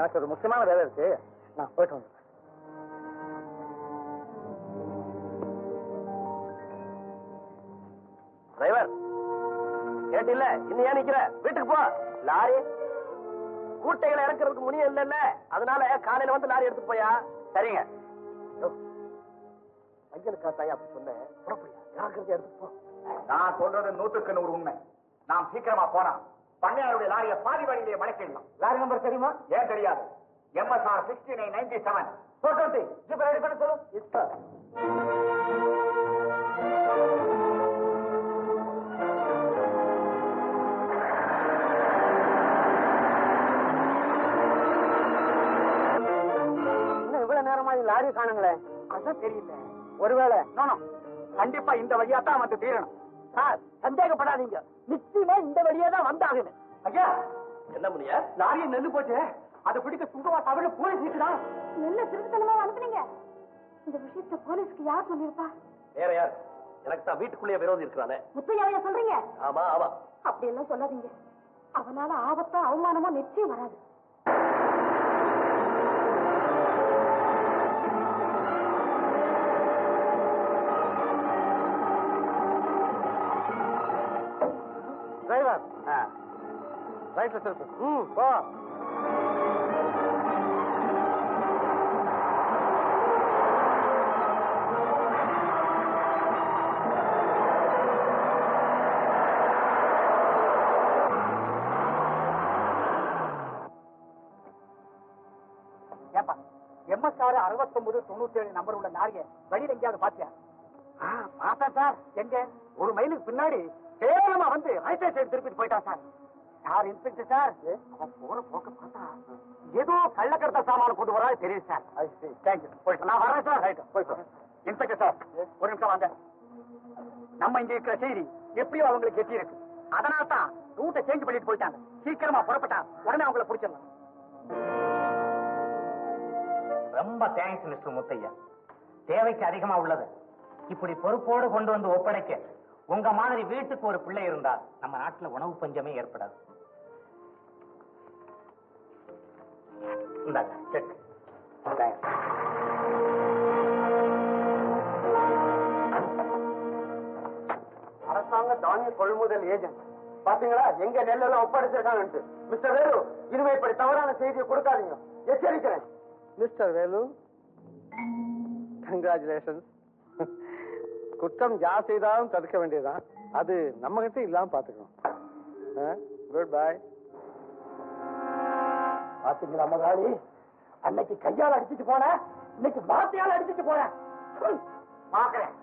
எனக்கு ஒரு முக்கியமான வேலை இருக்கு. நான் போயிட்டு வந்து டிரைவர் கேட்டு இல்ல? இன்னும் ஏன் நிக்கிற? வீட்டுக்கு போ. லாரி. கூட்டைகளை இறக்குறதுக்கு முனியம் இல்லைல்ல? அதனால காலையில வந்து லாரி எடுத்து போயா? சரிங்க. மஞ்சளுக்கா தாயா அப்படி சொன்னேன் புறப்படியா? ஜாக்கிரதை போ. நான் சொல்றது நூத்துக்கு நூறு உண்மை. நாம் சீக்கிரமா போனா பண்ணையாருடைய லாரியை பாதி வழியிலே மடக்கிடலாம் லாரி நம்பர் தெரியுமா? ஏன் தெரியாது? MSR sixty nine ninety seven போட்டு வந்து ஜிப் ரெடி பண்ண சொல்லு. இப்போ இன்னும் இவ்வளவு நேரமா லாரி காணுங்களே? அதான் தெரியல. ஒருவேளை. கண்டிப்பா இந்த வழியா தான் வந்து தீரணும். சார் சந்தேகப்படாதீங்க. நிச்சயமா இந்த வழியா தான் வந்தாகணும். ஐயா! என்ன முனியா? லாரியை நெல்லு போச்சு அதை பிடிக்க சுங்கமா தவிர போலீஸ் இருக்குதான் நல்ல திருத்தனமா அனுப்புனீங்க இந்த விஷயத்த போலீஸ்க்கு யார் சொல்லிருப்பா வேற யார்? எனக்கு தான் வீட்டுக்குள்ளேயே விரோதி இருக்கிறானே. முத்தையாவைய சொல்றீங்க? ஆமா ஆமா. அப்படி எல்லாம் சொல்லாதீங்க. அவனால ஆபத்தா அவமானமா நிச்சயம் வராது. ரைட்ல திருப்பு ம் போ அறுபத்தொன்பது தொண்ணூத்தி ஏழு நம்பர் உள்ள லாரியை வழியில எங்கேயாவது பாத்தியா? பார்த்தேன் சார். எங்க? ஒரு மைலுக்கு பின்னாடி சேலமா வந்து சைடு திருப்பிட்டு போயிட்டான் சார். Sir inspector sir? அவன் போற போக்க பார்த்தா ஏதோ கள்ளக்கடத்த சாமான கொண்டு வரா தெரியுது சார். தேங்க்யூ போயிட்டு நான் வரேன் சார். ரைட் போயிட்டு இன்ஸ்பெக்டர் சார் ஒரு நிமிஷம் வாங்க. நம்ம இங்க இருக்கிற செய்தி எப்படியோ அவங்களுக்கு எட்டி இருக்கு. அதனால தான் ரூட்டை சேஞ்ச் பண்ணிட்டு போயிட்டாங்க. சீக்கிரமா புறப்பட்டா உடனே அவங்கள பிடிச்சிடலாம். ரொம்ப தேங்க்ஸ் மிஸ்டர் முத்தையா தேவைக்கு அதிகமா உள்ளது. இப்படி பொறுப்போடு கொண்டு வந்து ஒப்படைக்க உங்க மாதிரி வீட்டுக்கு ஒரு பிள்ளை இருந்தா நம்ம நாட்டுல உணவு பஞ்சமே ஏற்படாது. இந்தாங்க செக் அரசாங்க தானிய கொள்முதல் ஏஜென்ட். பாத்தீங்களா? எங்க நெல்லெல்லாம் ஒப்படைச்சிருக்காங்க மிஸ்டர் வேலு இனிமே இப்படி தவறான செய்தியை கொடுக்காதீங்க. எச்சரிக்கிறேன். மிஸ்டர் வேலு கங்க்ராச்சுலேஷன் குற்றம் யார் செய்தாலும் தடுக்க வேண்டியதுதான். அது நம்ம கிட்ட இல்லாம பாத்துக்கணும். குட் பை பாத்துங்களா மகாளி அன்னைக்கு கையால அடிச்சிட்டு போன இன்னைக்கு வார்த்தையால அடிச்சிட்டு போன. பாக்குறேன்.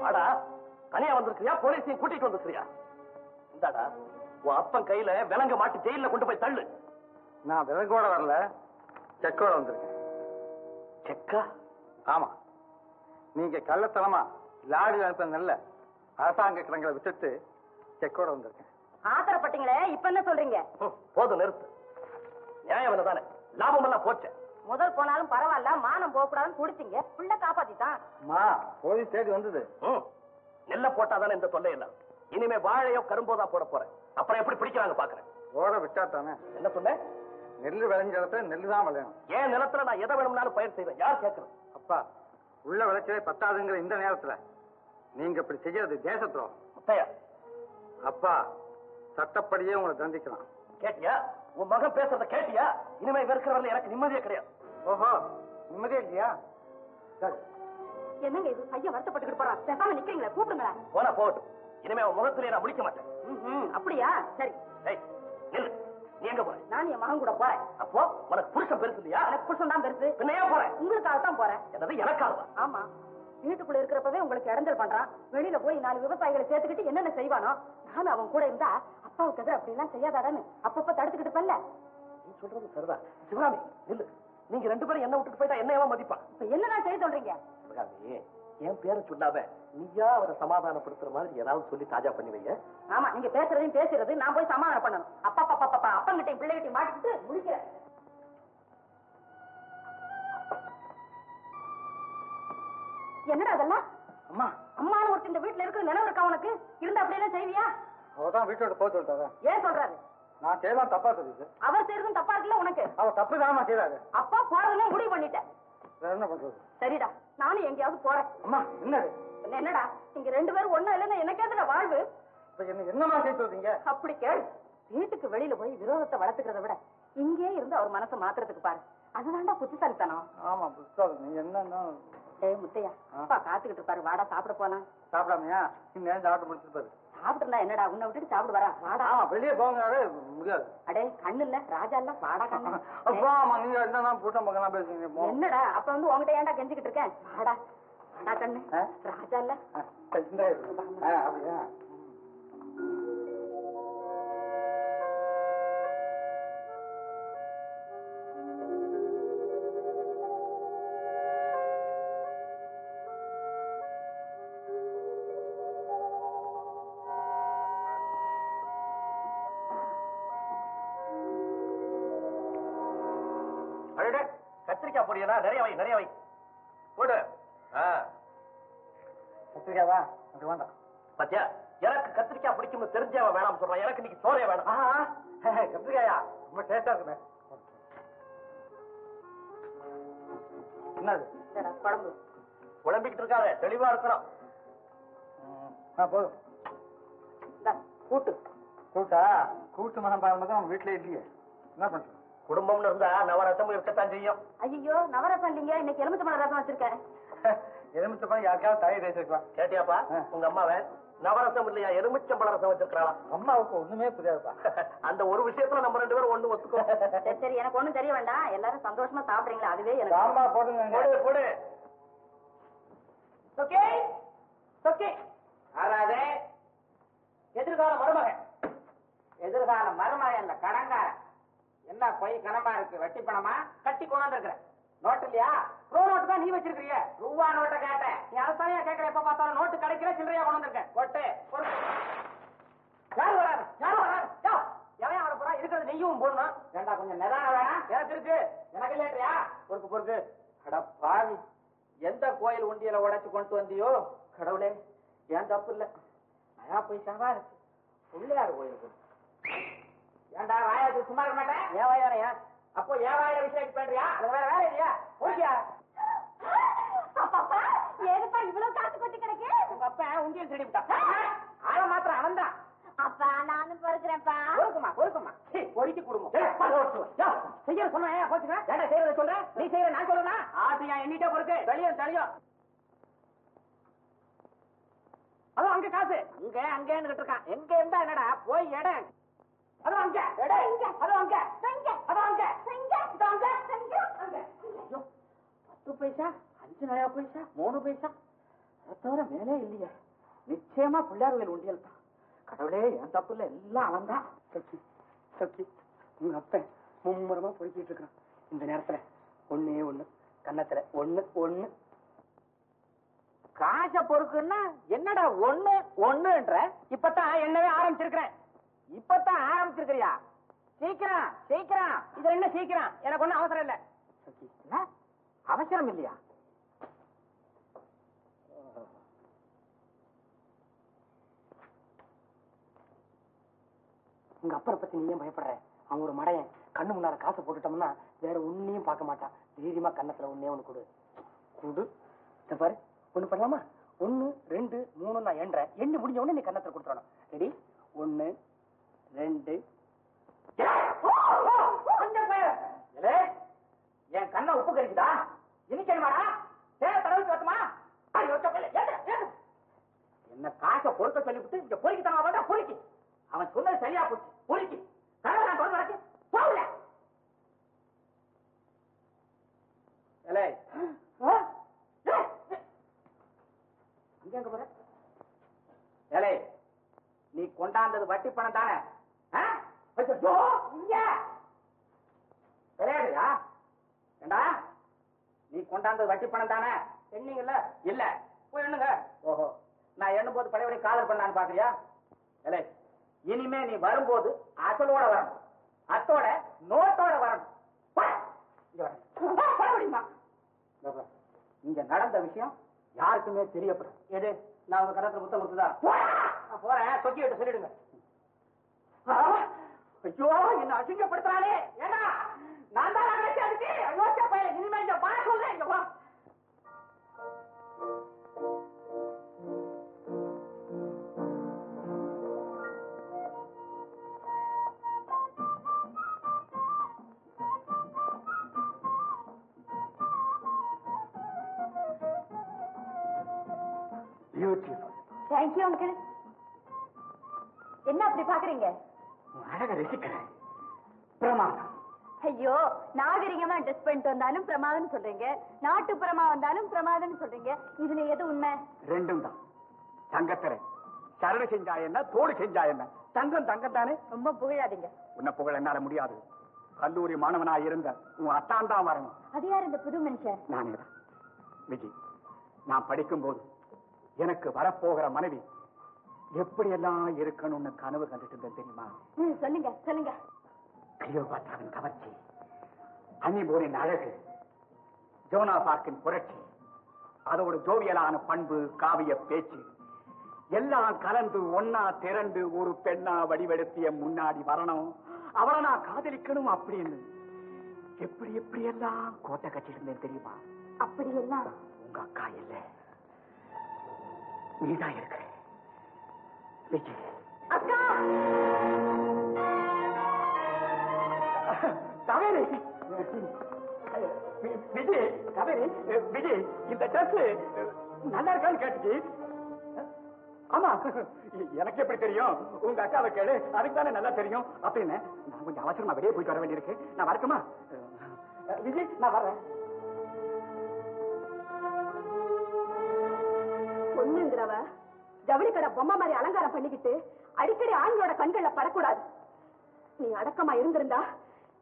வாடா தனியா வந்திருக்கிறியா? போலீஸையும் கூட்டிட்டு வந்திருக்கிறியா? இந்தாடா உன் அப்பன் கையில விலங்க மாட்டி ஜெயில கொண்டு போய் தள்ளு. நான் விலங்கோட வரல செக்கோட வந்திருக்கேன். செக்கா? ஆமா. நீங்க கள்ளத்தனமா லாரி அனுப்ப நல்ல அரசாங்க கிடங்களை விட்டுட்டு செக்கோட வந்திருக்கேன். ஆத்திரப்பட்டீங்களே இப்ப என்ன சொல்றீங்க? ம், போதும் நிறுத்து. நியாயம் தானே லாபம் எல்லாம் போச்சே. முதல் போனாலும் பரவாயில்ல மானம் போக கூடாதுன்னு குடிச்சிங்க புள்ள காப்பாத்திட்டான். அம்மா போலீஸ் தேடி வந்தது. ம், நெல்ல போட்டாதானே இந்த தொல்லை இல்ல இனிமே வாழையோ கரும்போதா போட போறேன். அப்புறம் எப்படி பிடிக்கிறாங்க பாக்குறேன். ஓட விட்டா தானே என்ன சொன்னேன் நெல் விளைஞ்ச இடத்துல நெல் தான் விளையணும். என் நிலத்துல நான் எதை வேணும்னாலும் பயிர் செய்வேன்? யார் கேட்கறது? அப்பா உள்ள விளைச்சலே பத்தாதுங்கிற இந்த நேரத்துல. நீங்க இப்படி செய்யறது தேச துரோகம் முத்தையா. அப்பா சட்டப்படியே உங்களை தண்டிக்கலாம். கேட்டியா? உன் மகன் பேசுறத கேட்டியா? இனிமே இவ இருக்கிறவரை எனக்கு நிம்மதியே கிடையாது. ஓஹோ நிம்மதியே இல்லையா? சரி. என்னங்க இது? பையன் வருத்தப்பட்டுக்கிட்டு போறான். பேசாம நிக்கிறீங்களா கூப்பிடுங்களேன். போனா போகட்டும் இனிமே அவன் முகத்திலே நான் முடிக்க மாட்டேன். அப்படியா? சரி. நீ எங்க போற? நான் என் மகன் கூட போறேன். அப்போ உனக்கு புருஷன் பெருசு இல்லையா? எனக்கு புருஷன் தான் பெருசு. பின்ன ஏன் போறேன் உங்களுக்காக தான் போறேன். என்னது எனக்காகவா? ஆமா. வீட்டுக்குள்ள இருக்கிறப்பவே உங்களுக்கு இடைஞ்சல் பண்றான். வெளியில போய் நாலு விவசாயிகளை சேர்த்துக்கிட்டு என்னென்ன செய்வானோ நானும் அவன் கூட இருந்தா அப்பாவுக்கு எதிர அப்படி எல்லாம் செய்யாதாடான்னு அப்பப்ப தடுத்துக்கிட்டு நீ சொல்றது சரிதான். நீங்க ரெண்டு பேரும் என்ன விட்டுட்டு போயிட்டா என்ன ஏன் மதிப்பான்? இப்ப என்னதான் செய்ய சொல்றீங்க? சிவகாமி என் பேரை சொல்லாம நீயா அவரை சமாதானப்படுத்துற மாதிரி ஏதாவது சொல்லி தாஜா பண்ணி வைங்க ஆமா நீங்க பேசுறதையும் பேசுறது நான் போய் சமாதானம் பண்ணணும். அப்பா அப்பா அப்பா அப்பங்கிட்டையும் பிள்ளைகிட்டையும் மாட்டிக்கிட்டு முடிக்கிறேன் என்னடா அதெல்லாம் அம்மா. அம்மான்னு ஒருத்தர் இந்த வீட்டுல இருக்கிற நினைவு இருக்கா உனக்கு? இருந்தா அப்படியெல்லாம் செய்வியா? அவதான் வீட்டோட போக சொல்லிட்டாங்க ஏன் சொல்றாரு? நான் செய்யலாம் தப்பா சொல்லிச்சு அவர் செய்யறதும் தப்பா இருக்குல்ல உனக்கு? அவ தப்பு தான் செய்யறாரு அப்பா போறதுன்னு முடிவு பண்ணிட்டேன். வேற என்ன பண்றது? சரிடா நானும் எங்கேயாவது போறேன். அம்மா என்னது என்ன என்னடா இங்க ரெண்டு பேரும் ஒண்ணு இல்லைன்னா எனக்கேதுல வாழ்வு? இப்ப என்ன என்னமா செய்ய சொல்றீங்க அப்படி கேள். வீட்டுக்கு வெளியில போய் விரோதத்தை வளர்த்துக்கிறத விட இங்கே இருந்து அவர் மனசை மாத்துறதுக்கு பாரு. அதுதான்டா புத்திசாலித்தனம். ஆமா புத்தாது நீ என்னன்னா? முத்தையா அப்பா காத்துக்கிட்டு இருப்பாரு. வாடா சாப்பிட போலாம். சாப்பிடாமையா? இன்னும் சாப்பிட்டு முடிச்சிருப்பாரு சாப்பிட்டு என்னடா உன்னை விட்டுட்டு சாப்பிடு வரா? வாடா. வெளியே போங்கனாலே முடியாது. அடே கண்ணு இல்ல ராஜா இல்ல வாடா கண்ணு. நீங்க என்னன்னா கூட்டம் பக்கம் பேசுறீங்க. என்னடா அப்ப வந்து உன்கிட்ட ஏன்டா கெஞ்சிக்கிட்டு இருக்கேன்? வாடா வாடா கண்ணு? ராஜா இல்ல. அப்படியா? பொரியலா நிறைய வை நிறைய வை. போடு. ஆ. கத்திரிக்காவா? அது வேண்டாம். பாத்தியா? எனக்கு கத்திரிக்காய் பிடிக்கும்னு தெரிஞ்சவன் வேணாம் சொல்றான். எனக்கு இன்னைக்கு சோறே வேணாம். கத்திரிக்காயா? ரொம்ப டேஸ்டா இருக்குமே. என்னது? குழம்பு? குழம்பிக்கிட்டு இருக்காத தெளிவா இருக்கணும் ம், ஆ போதும். கூட்டு. கூட்டா? கூட்டு மனம் பாருங்க வீட்டுல இல்லையே. என்ன பண்றது? குடும்பம்னு இருந்தா நவரசம் இருக்கத்தான் செய்யும். ஐயோ நவரசம் இல்லைங்க. இன்னைக்கு எலுமிச்சை மலை ரசம் வச்சிருக்கேன். எலுமிச்சை பழம் யாருக்காவது தயிர் வச்சிருக்கலாம். கேட்டியாப்பா. உங்க அம்மாவை நவரசம் இல்லையா எலுமிச்சம்பழ ரசம் வச்சிருக்காளாம் அம்மாவுக்கு ஒண்ணுமே புரியாதுப்பா. அந்த ஒரு விஷயத்துல நம்ம ரெண்டு பேரும் ஒண்ணு ஒத்துக்கோ. சரி சரி எனக்கு ஒண்ணும் தெரிய வேண்டாம். எல்லாரும் சந்தோஷமா சாப்பிடுறீங்களா? அதுவே எனக்கு சாம்பார் போடுங்க போடு போடு. ஓகே ஓகே ஆறாதே. எதிர்கால மருமகன். எதிர்கால மருமகன் இல்ல கடங்காரன். என்ன போய் கனமா இருக்கு வெட்டி பணமா? கட்டி கொண்டு இருக்கிற நோட்டு இல்லையா? ரூ நோட்டு தான் நீ வச்சிருக்கிறிய? ரூபா நோட்டை கேட்டேன். நீ அரசாணையா கேட்கற எப்ப பார்த்தாலும் நோட்டு கிடைக்கிற சில்லறையா கொண்டு வந்திருக்கேன் ஒட்டு யாரு யார் வராது யார் வராது. எவன் அவரை போறா? இருக்கிறது நெய்யும் போடணும் ஏண்டா கொஞ்சம் நிதானம் வேணாம் எனக்கு இருக்கு. எனக்கு இல்லையா பொறுக்கு பொறுப்பு அட பாவி எந்த கோயில் உண்டியல உடைச்சு கொண்டு வந்தியோ? கடவுளே ஏன் தப்பு இல்ல. நயா பைசாவா இருக்கு. பிள்ளையார் கோயிலுக்கு ஏன்டா வாயாச்சு சும்மா இருக்க மாட்டேன்? ஏன் வாயாரையா அப்போ ஏன் வாயில விஷயம் பண்றியா? அது வேற வேலை இல்லையா? ஓகே அப்பப்பா ஏதுப்பா இவ்வளவு காசு கொட்டி கிடக்கு? உங்க அப்பா உண்டியல் ஆள மாத்திரம் அவன் தான் அப்பா நானும் பொறுக்கிறேன்ப்பா. பொறுக்குமா குடும்பம் சொன்ன போச்சுங்க? ஏன்டா செய்யறத சொல்ற? நீ செய்யற நான் சொல்றேனா? ஆசையா எண்ணிட்டே பொறுக்கு. தெளியும் தெளியும் அதுவும் அங்க காசு. அங்க அங்கன்னு இருக்கான் எங்க இருந்தா என்னடா? போய் இடம் அதுவும் அங்க இடம் இங்க அதுவும் அங்க அதுவும் அங்க இதோ அங்க அங்க. ஐயோ, பத்து பைசா அஞ்சு நயா பைசா மூணு பைசா. அதை தவிர மேலே இல்லையே. நிச்சயமா பிள்ளையார் கோயில் உண்டியல் தான். கடவுளே என் தப்பு இல்ல எல்லாம் அவன் தான் சக்கி சக்கி. உங்க அப்பன் மும்முரமா பொறுக்கிட்டு இந்த நேரத்துல ஒண்ணே ஒண்ணு கன்னத்துல ஒண்ணு ஒண்ணு. காசை பொறுக்குன்னா என்னடா ஒண்ணு ஒண்ணுன்ற? இப்பதான் என்னவே ஆரம்பிச்சிருக்கிறேன். இப்பதான் ஆரம்பிச்சிருக்கிறியா? சீக்கிரம் சீக்கிரம். இது என்ன சீக்கிரம். எனக்கு ஒண்ணும் அவசரம் இல்ல. அவசரம் இல்லையா? உங்க அப்பரை பத்தி நீ ஏன் பயப்படுற? அவன் ஒரு மடையன். கண்ணு முன்னால காசை போட்டுட்டோம்னா வேற ஒன்னையும் பார்க்க மாட்டான். தைரியமா கன்னத்துல ஒன்னே ஒண்ணு கொடு. கொடு. இந்த பாரு. ஒண்ணு பண்ணலாமா? ஒண்ணு ரெண்டு மூணு நான் எண்றேன் எண்ணு முடிஞ்ச உடனே நீ கண்ணத்துல கொடுத்துடணும். ரெடி ஒன்னு ரெண்டு. என் கண்ணை உப்பு கறிக்குதா இனிக்கணுமாடா? சேர தடவைக்கு வரட்டுமா? என்ன காசை பொறுக்க சொல்லிவிட்டு இங்க பொறுக்கி தரமா வேண்டா பொறுக்கி. அவன் சொன்னது சரியா போச்சு. பொறுக்கி. கதவை நான் தொடர்ந்து கிடக்கு போகல அங்க போற? நீ கொண்டாந்தது வட்டி பணம் தானே. விளையாடுயா ஏண்டா? நீ கொண்டாந்தது வட்டி பணம் தானே? எண்ணீங்கல்ல இல்ல. போய் எண்ணுங்க. ஓஹோ. நான் எண்ணும் போது பழையபடி காதல் பண்ணான்னு பாக்குறியா? இல்லை இனிமே நீ வரும்போது அசலோட வரணும். அத்தோட நோட்டோட வரணும். இங்க நடந்த விஷயம் யாருக்குமே தெரியப்படும் எது? நான் உங்க கரத்துல முத்தம் கொடுத்ததா? நான் போறேன். தொக்கி விட்டு சொல்லிடுங்க. ஐயோ என்ன அசிங்கப்படுத்துறாளே. ஏடா நான் தான் அழைச்சி அதுக்கு யோசிச்ச பையன் இனிமே இங்க வா சொல்றேன் இங்க வா பியூட்டிஃபுல் தேங்க்யூ அங்கிள் என்ன அப்படி பாக்குறீங்க? அழக ரசிக்கிறேன் பிரமாதம். ஐயோ நாகரிகமா ட்ரெஸ் பண்ணிட்டு வந்தாலும் பிரமாதம்னு சொல்றீங்க. நாட்டுப்புறமா வந்தாலும் பிரமாதம்னு சொல்றீங்க. இதுல எது உண்மை? ரெண்டும் தான். தங்கத்திரை. சரண செஞ்சா என்ன தோடு செஞ்சா என்ன? தங்கம் தங்கம் தானே ரொம்ப புகழாதீங்க. உன்னை புகழ என்னால முடியாது. கல்லூரி மாணவனா இருந்த உன் அத்தான் தான் வரணும். அது யார் இந்த புது மனுஷன்? நானே தான் விஜி நான் படிக்கும் போது எனக்கு வரப்போகிற மனைவி எப்படியெல்லாம் இருக்கணும்னு கனவு கண்டுட்டு இருந்தேன் தெரியுமா சொல்லுங்க சொல்லுங்க. கிளியோபாத்ராவின் கவர்ச்சி அன்னிபோரின் அழகு ஜோனா பார்க்கின் புரட்சி அதோட ஜோவியலான பண்பு காவிய பேச்சு எல்லாம் கலந்து ஒன்னா திரண்டு ஒரு பெண்ணா வடிவெடுத்திய முன்னாடி வரணும். அவளை நான் காதலிக்கணும் அப்படின்னு எப்படி எப்படி எல்லாம் கோட்டை கட்டியிருந்தேன் தெரியுமா? அப்படி எல்லாம் உங்க அக்கா இல்ல. நீதான் இருக்க விஜய் அக்கா! காவேரி விஜய் காவேரி விஜய் இந்த ட்ரெஸ் நல்லா இருக்கான்னு கேட்டுச்சு. ஆமா எனக்கு எப்படி தெரியும்? உங்க அக்காவை கேளு. அதுக்கு தானே நல்லா தெரியும். அப்படின்னு நான் கொஞ்சம் அவசரமா வெளியே போயிட்டு வர வேண்டியிருக்கு. நான் வரட்டுமா? விஜய் நான் வரேன். பொண்ணுங்கிறவ ஜவுளி பொம்மை மாதிரி அலங்காரம் பண்ணிக்கிட்டு அடிக்கடி ஆண்களோட கண்கள்ல படக்கூடாது. நீ அடக்கமா இருந்திருந்தா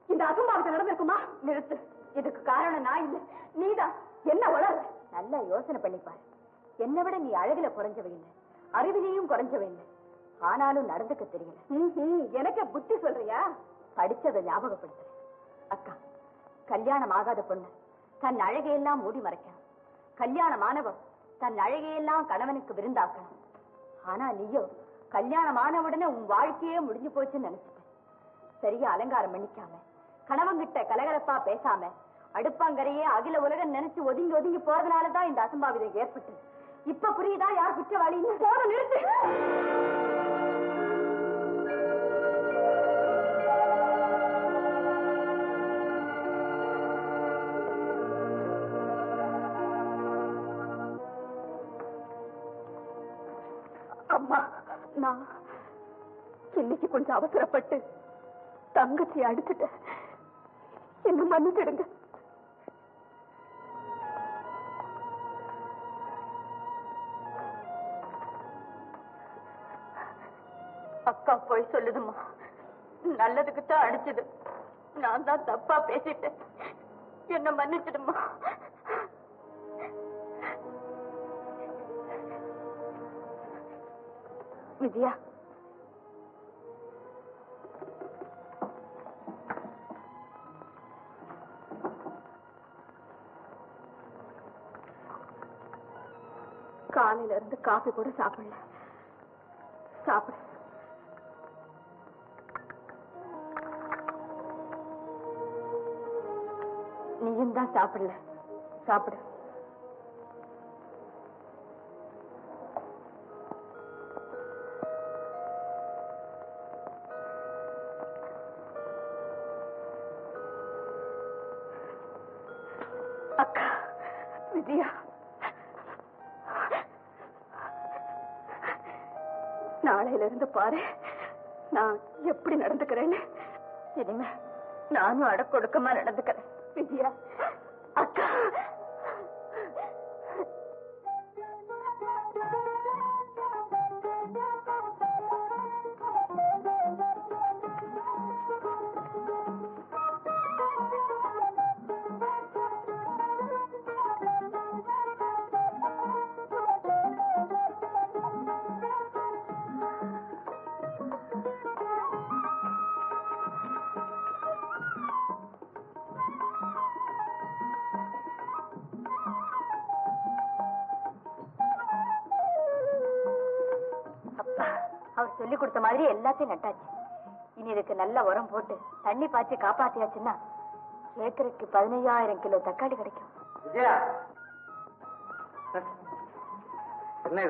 இந்த அசம்பாவிதம் நடந்திருக்குமா? நிறுத்து. இதுக்கு காரணம் நான் இல்ல. நீதான். என்ன உளர் நல்லா யோசனை பண்ணிப்பார். என்னை விட நீ அழகுல குறைஞ்சவ இல்லை. அறிவிலையும் குறைஞ்சவ இல்லை. ஆனாலும் நடந்துக்க தெரியல. எனக்கு புத்தி சொல்றியா? படிச்சதை ஞாபகப்படுத்துறேன். அக்கா கல்யாணம் ஆகாத பொண்ணு. தன் அழகையெல்லாம் மூடி மறைக்கணும். கல்யாணமானவன் தன் அழகையெல்லாம் கணவனுக்கு விருந்தாக்கணும். ஆனா நீயோ கல்யாணம் ஆன உடனே உன் வாழ்க்கையே முடிஞ்சு போச்சுன்னு நினைச்சிட்ட சரியா அலங்காரம் பண்ணிக்காம கணவங்கிட்ட கலகலப்பா பேசாம அடுப்பாங்கரையே அகில உலகம் நினைச்சு ஒதுங்கி ஒதுங்கி போறதுனாலதான் இந்த அசம்பாவிதம் ஏற்பட்டு இப்ப புரியுதா யார் குற்றவாளின்னு? போன நிறுத்து! அம்மா நான் இன்னைக்கு கொஞ்சம் அவசரப்பட்டு தங்கச்சி அடிச்சுட்டேன் என்ன மன்னிச்சிடுங்க. அக்கா போய் சொல்லுதுமா நல்லதுக்கு தான் அடிச்சது. நான் தான் தப்பா பேசிட்டேன். என்ன மன்னிச்சிடுமா விஜயா காலையில இருந்து காபி கூட சாப்பிடல. சாப்பிடு. நீயும் தான் சாப்பிடல. சாப்பிடு. இருந்து பாரு. நான் எப்படி நடந்துக்கிறேன்னு. இனிமே நானும் அடக்கொடுக்கமா நடந்துக்கிறேன். விஜயா அக்கா. சொல்லி கொடுத்த மாதிரி எல்லாத்தையும் நட்டாச்சு. இனி இதுக்கு நல்ல உரம் போட்டு தண்ணி பாய்ச்சி காப்பாத்தியாச்சுன்னா ஏக்கருக்கு பதினையாயிரம் கிலோ தக்காளி கிடைக்கும். என்ன